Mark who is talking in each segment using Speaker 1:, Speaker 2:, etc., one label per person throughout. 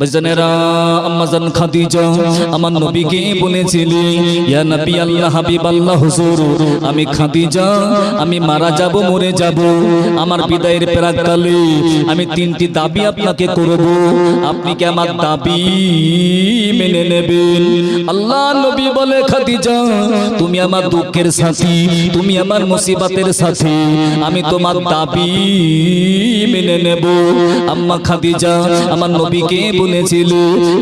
Speaker 1: বজনেরা, আম্মাজান খাদিজা, আমার নবীকে বলেছিলেন ইয়া নবী আল্লাহ আমি খাদিজা, আমি মারা যাব, মরে যাব, আমার বিদায়ের প্রাককালে আমি তিনটি দাবি আপনাকে করব, আপনি কি আমার দাবি মেনে নেবেন? আল্লাহ নবী বলে, খাদিজা, তুমি আমার দুঃখের সাথী, তুমি আমার মুসিবতের সাথী, আমি তোমার দাবি মেনে নেব। আম্মা খাদিজা, আমার নবীকে বলেছিল,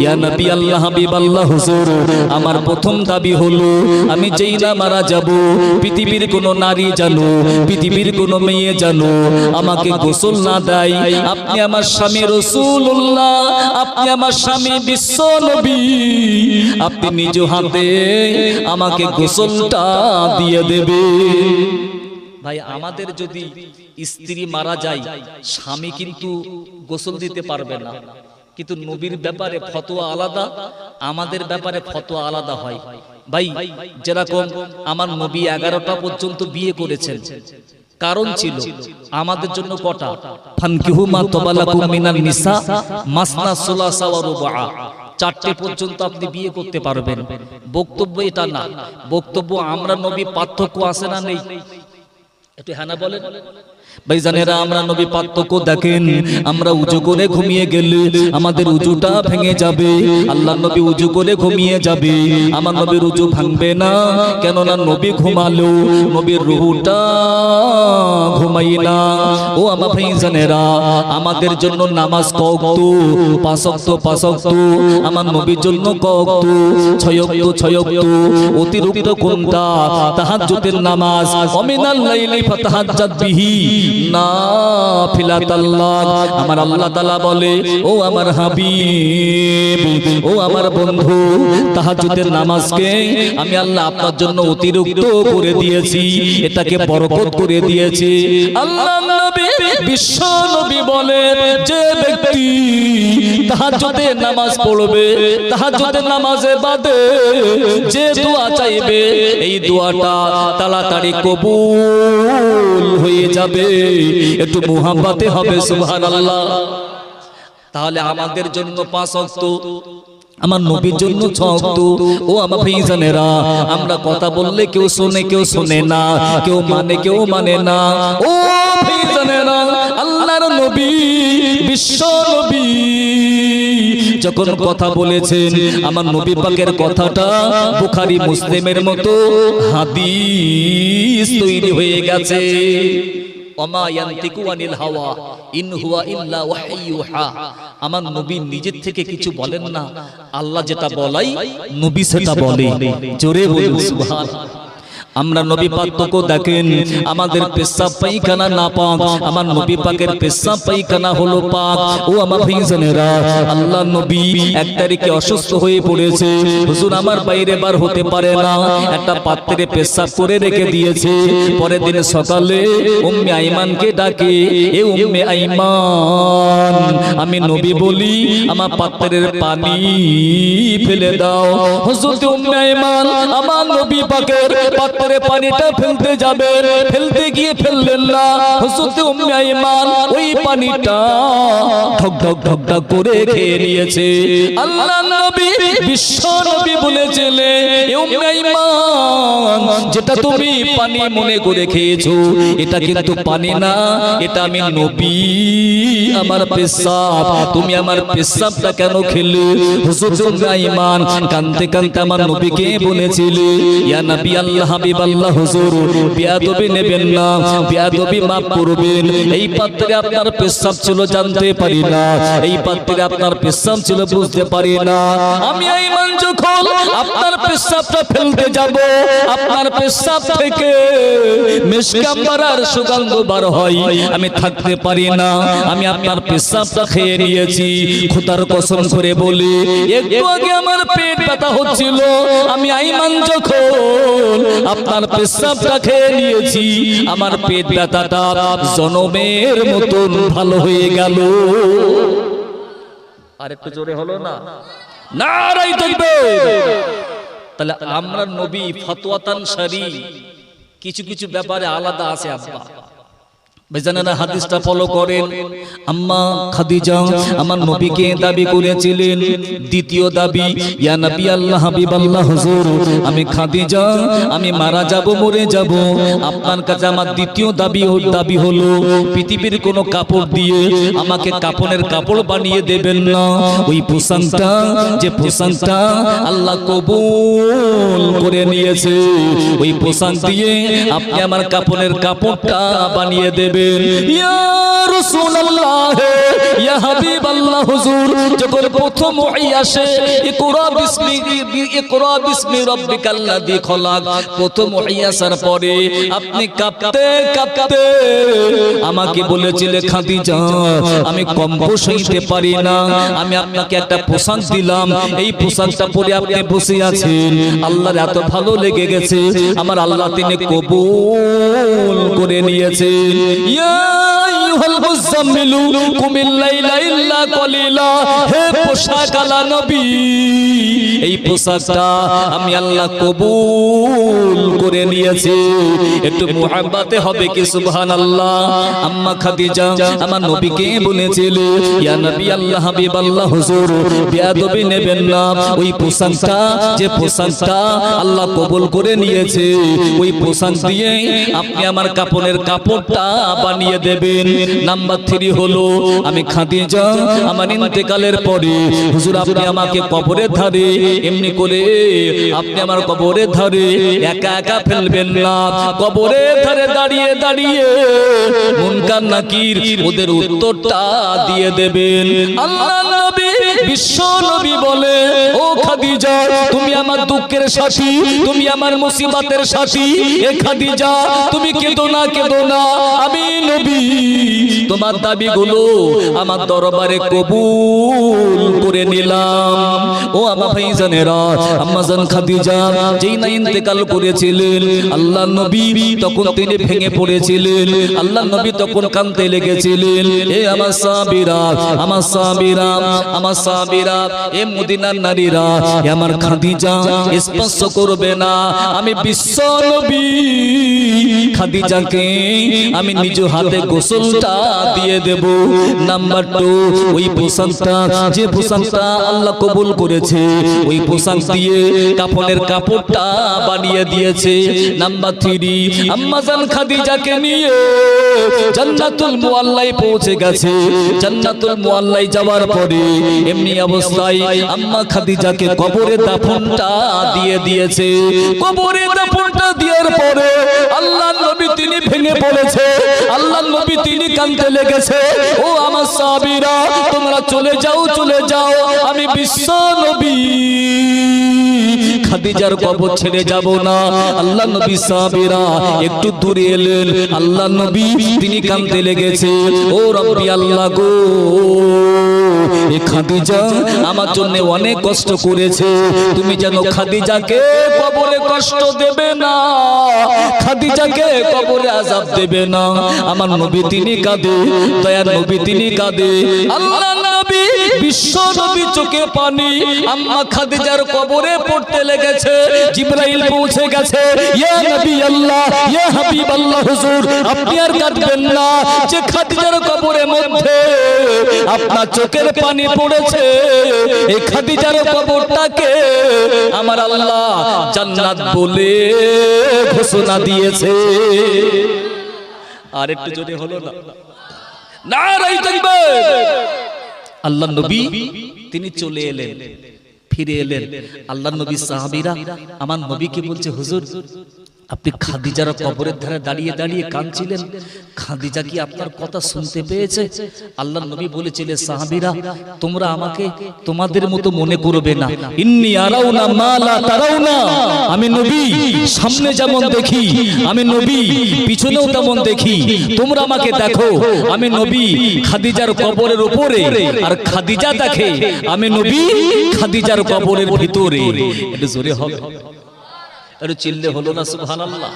Speaker 1: ইয়া নবী আল্লাহ হাবিব আল্লাহ হুজুর, আমার প্রথম দাবি হলো, আমি যেই না মারা যাব, পৃথিবীর কোনো নারী জানো, পৃথিবীর কোনো মেয়ে জানো, আমাকে গোসল না দেয়, আপনি আমার স্বামী রসুল্লাহ আপনি আমার স্বামী বিশ্ব নবী, আপনি নিজ হাতে আমাকে গোসলটা দিয়ে দেবে। ভাই, আমাদের যদি স্ত্রী মারা যায়, স্বামী কিন্তু গোসল দিতে পারবে না। কিন্তু নবীর ব্যাপারে ফতোয়া আলাদা আমাদের ব্যাপারে ফতোয়া আলাদা হয়। ভাই যেরকম আমার নবী এগারোটা পর্যন্ত বিয়ে করেছেন। কারণ ছিল আমাদের জন্য কটা? ফানকিহু তবালাকুম মিনান নিসা মাসনা সুলাসা ওয়া রুবআ। চারটে পর্যন্ত আপনি বিয়ে করতে পারবেন। বক্তব্য এটা না। বক্তব্য আমরা নবী পার্থক্য আছে না নেই? একটু হ্যাঁ বলেন। ভাইজানেরা আমরা নবী পার্থক্য দেখেন। আমরা উজু করে ঘুমিয়ে গেলে আমাদের উজুটা ভেঙে যাবে। আল্লাহ নবী উজু করে ঘুমিয়ে যাবে। আমার নবীর উজু ভাঙবে না। কেননা নবী ঘুমালো নবীর রুহুটা ঘুমাই না ও আমার ভাইজানেরা আমাদের জন্য নামাজ কওক্ত পাঁচক্ত পাঁচক্ত আমার নবীর জন্য কওক্ত ছয়ক্ত ছয়ক্ত অতিরিক্ত কোনটা? তাহাজ্জুদের নামাজ। অমিনাল লাইলি ফাতাহাজ্জাত বিহি। নাফিলাতাল্লাহ। আমার আল্লাহ তাআলা বলে, ও আমার হাবিব, ও আমার বন্ধু, তাহাজ্জুদের নামাজকে আমি আল্লাহ আপনার জন্য অতিরিক্ত করে দিয়েছি। এটাকে করে দিয়েছি। আল্লাহ বিশ্ব নবী বলে, যে ব্যক্তি নামাজ পড়বে নামাজে বাদে যে দোয়া চাইবে, এই দোয়াটা তাড়াতাড়ি কবুল হয়ে যাবে। একটু মুহাব্বাতে হবে সুবহানাল্লাহ। তাহলে আমাদের জন্য পাঁচ অক্ত আমার নবীর জন্য ছক্ত ও আমার ভাইজানেরা আমরা কথা বললে কেউ শোনে কেউ শোনে না কেউ মানে কেউ মানে না। ও ভাইজানেরা আল্লাহর নবী বিশ্ব নবী যখন কথা বলেছেন আমার নবী পাকের কথাটা বুখারী মুসলিমের মতো হাদিস তৈরি হয়ে গেছে। হুয়া আমার নবী নিজের থেকে কিছু বলেন না। আল্লাহ যেটা বলাই নবী সেটা বলে। জোরে সুবহানাল্লাহ আমরা নবী পাককে দেখেন আমাদের পেশাব পায়খানা না পাক আমার নবী পাকের পেশাব পায়খানা হলো পাক। ও আমার ভাইজানেরা আল্লাহ নবী এক তারিখে অসুস্থ হয়ে পড়েছে। হুজুর আমার বাইরে বার হতে পারে না। একটা পাত্রে পেশাব করে রেখে দিয়েছে। পরের দিন সকালে উম্মে আইমানকে ডাকে এ উম্মে আইমান আমি নবী বলি আমার পাত্রের পানি ফেলে দাও। হুজুর উম্মে আইমান আমার নবী পাকের পাত্র করে পানিটা ফেলতে যাবে। ফেলতে গিয়ে ফেললেন না। হুজুরতে উম্মে আইমান ওই পানিটা ঢক ঢক ঢক ঢক করে খেয়ে নিয়েছে। আল্লাহ নবী, বিশ্ব নবী বলেছিলেন, এ উম্মে আইমান, যেটা তুমি পানি মনে করে খেয়েছো, এটা কিন্তু পানি না, এটা আমি নবী, আমার পেশাব। তুমি আমার পেশাবটা কেন খেলে? হুজুর উম্মে আইমান কানতে কানতে আমার নবীকে বলেছিলে, ইয়া নবী আল্লাহ হাবিব আল্লাহ হুজুর, বিয়াদবি নেবেন না, বিয়াদবি মাফ করবেন। এই পাত্রে আপনার পেশাব ছিল জানতে পারি না, এই পাত্রে আপনার পেশাব ছিল বুঝতে পারি না। আমি আইমান যখন আপনার পেশাবটা ফেলতে যাব, আপনার পেশাব থেকে মিসকাম্বারার সুগন্ধ বার হয়, আমি থাকতে পারি না, আমি আপনার পেশাবটা খেয়ে নিয়েছি। খোদার কসম করে বলি, একটু আগে আমার পেট ব্যথা হচ্ছিল, আমি আইমান যখন আপনার পেশাবটা খেয়ে নিয়েছি। আমার পেট ব্যথাটা জনমের মতন ভালো হয়ে গেল। আর একটু জোরে হলো না? নারাই থাকবে। তাহলে আমরা নবী ফতোয়াতান সারি কিছু কিছু ব্যাপারে আলাদা আছে, আব্বা। বেজানেরা হাদিসটা ফলো করেন। আম্মা খাদিজা আমার নবীকে দাবি করেছিলেন। দ্বিতীয় দাবি ইয়া নবী আল্লাহ হাবিব আল্লাহ হুজুর আমি খাদিজা আমি মারা যাব মরে যাব। আপনার কাছে আমার দ্বিতীয় দাবি দাবি হলো পৃথিবীর কোনো কাপড় দিয়ে আমাকে কাপড়ের কাপড় বানিয়ে দেবেন না। ওই পোশাকটা যে পোশাকটা আল্লাহ কবুল করে নিয়েছে। ওই পোশাক দিয়ে আপনি আমার কাপড়ের কাপড়টা বানিয়ে দেবেন ইয়া আমাকে বলেছিলে আমি কম্প সইতে পারি না। আমি আপনাকে একটা পোশাক দিলাম। এই পোশাকটা পরে আপনি বসে আছেন। আল্লাহর এত ভালো লেগে গেছে। আমার আল্লাহ তিনি কবুল করে নিয়েছেন। আইয়ুহাল মুজাম্মিলু কুমিল লাইলা ইল্লা কলিলা। হে পোশাক আলা নবী। এই পোশাকটা আমি আল্লাহ কবুল করে নিয়েছি। একটু মুহাব্বাতে হবে কি, সুবহানাল্লাহ? আম্মা খাদিজা আমার নবীকে বলেছিল, ইয়া নবী আল্লাহ হাবিব, আল্লাহ হুজুর, বেয়াদবি নেবেন না। ওই পোশাকটা যে পোশাকটা আল্লাহ কবুল করে নিয়েছে, ওই পোশাক দিয়ে আপনি আমার কাপড়ের কাপড়টা বানিয়ে দেবেন। নাম্বার থ্রি হলো, আমি খাদিজা আমার ইন্তেকালের পরে, হুজুর, আপনি আমাকে কবরের ধারে এমনি করে আপনি আমার কবরের ধারে একা একা ফেলবেন না। কবরের ধারে দাঁড়িয়ে দাঁড়িয়ে মুনকার নাকির ওদের উত্তরটা দিয়ে দেবেন। আল্লাহ নবী, বিশ্ব নবী বলে, ও খাদিজা, তুমি আমার দুঃখের সাথী, তুমি আমার মুসিবতের সাথী। এ খাদিজা, তুমি কেঁদো না কেঁদো না। আমি তোমার দাবিগুলো আমার দরবারে কবুল করে নিলাম। ও আমার ভাইজানেরা আম্মাজান খাদিজা, যেই না ইন্তেকাল করেছিলেন আল্লাহ নবী তখন তিনি ভেঙে পড়েছিলেন আল্লাহ নবী তখন কাঁদতে লেগেছিলেন। এ আমার সাবিরা আমার সাবিরা আমার সাবিরা এ মদিনার নারীরা, এ আমার খাদিজা স্পর্শ করবে না। আমি বিশ্ব নবী খাদিজাকে আমি নিজ হাতে গোসলটা দিয়ে দেব। নাম্বার টু ওই পোশাকটা, যে পোশাকটা আল্লাহ কবুল করেছে, ওই পোশাক দিয়ে কাপড়ের কাপড়টা বানিয়ে দিয়েছে। নাম্বার থ্রি আম্মাজান খাদিজাকে নিয়ে জান্নাতুল মুআল্লাই পৌঁছে গেছে। জান্নাতুল মুআল্লাই যাওয়ার পরে এমনি অবস্থায় আম্মা খাদিজাকে কবরে দাফনটা দিয়ে দিয়েছে। কবরে দাফনটা দেওয়ার পরে আল্লাহ নবী তিনি ভেঙে পড়েছে। আল্লাহ নবী তিনি কাঁদতে লেগেছে। ও আমার সাহাবীরা, তোমরা চলে যাও চলে যাও। আমি বিশ্ব নবী। খাদিজার কবর ছেড়ে যাব না। আল্লাহ নবী সাহাবীরা, একটু দূরে এলেন। আল্লাহ নবী তিনি কাঁদতে লেগেছে। ও রব্বি আল্লাহ গো। এ খাদিজা আমার জন্য অনেক কষ্ট করেছে। তুমি যেন খাদিজাকে কবরে কষ্ট দেবে না। খাদিজাকে কবরে আজাব দেবে না। আমার নবী তিনি কাঁদে দয়ার নবী তিনি কাঁদে। আল্লাহ নবী, বিশ্ব নবী চোখে পানি। আম্মা খাদিজার কবরে পড়তে লেগেছে। জিব্রাইল পৌঁছে গেছে। ইয়া নবী আল্লাহ, ইয়া হাবিব আল্লাহ হুজুর, আপনি আর কাঁদবেন না। যে খাদিজার কবরের মধ্যে আপনার চোখের পানি পড়েছে, এই খাদিজার কবরটাকে আমার আল্লাহ জান্নাত বলে ঘোষণা দিয়েছে। আর একটু জোরে হলো না। নারাই তাকবীর। আল্লাহ নবী তিনি চলে এলেন ফিরে এলেন। আল্লাহ নবী সাহাবিরা আমার নবীকে বলছে হুজুর আপনি খাদিজার কবরের ধারে দাঁড়িয়ে দাঁড়িয়ে কাঁদছিলেন। খাদিজা কি আপনার কথা শুনতে পেয়েছে? আল্লাহ নবী বলেছিলেন, সাহাবীরা, তোমরা আমাকে তোমাদের মতো মনে করবে না। ইন্নি আরাউনা মা লা তারাউনা। আমি নবী, সামনে যেমন দেখি, আমি নবী, পিছনেও তেমন দেখি। তোমরা আমাকে দেখো, আমি নবী, খাদিজার কবরের উপরে। আর খাদিজা দেখে, আমি নবী, খাদিজার কবরের ভিতরে। একটু জোরে হবে। একটু চিল্লে হলো না সুবহানাল্লাহ।